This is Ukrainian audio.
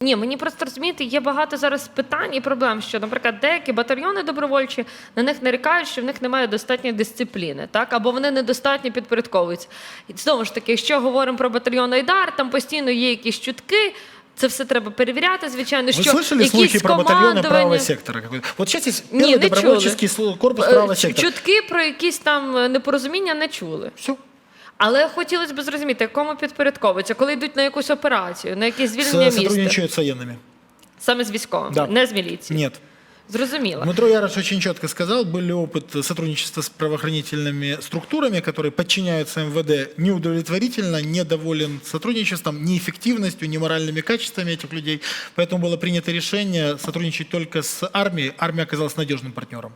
Ні, мені просто розумієте, є багато зараз питань і проблем, що, наприклад, деякі батальйони добровольчі на них нарікають, що в них немає достатньої дисципліни, так або вони недостатньо підпорядковуються. І знову ж таки, якщо говоримо про батальйон Айдар, там постійно є якісь чутки. Це все треба перевіряти, звичайно. Вы що слышали якісь слухи про батальоны командування- правого сектора? какой-то? Вот сейчас есть Не, первый не добровольческий слу- корпус Е, правого чу- сектора. Чутки про якісь там е, непорозуміння не чули. Все. Але хотілося б зрозуміти, кому підпорядковуються, коли йдуть на якусь операцію, на якесь звільнення міста. Сотрудничают с военными. Саме з військовими, Да. не з міліції. Нет. Зрозуміло. Дмитро Ярош очень четко сказал, был опыт сотрудничества с правоохранительными структурами, которые подчиняются МВД, неудовлетворительно, недоволен сотрудничеством, ни эффективностью, ни моральными качествами этих людей. Поэтому было принято решение сотрудничать только с армией. Армия оказалась надежным партнером.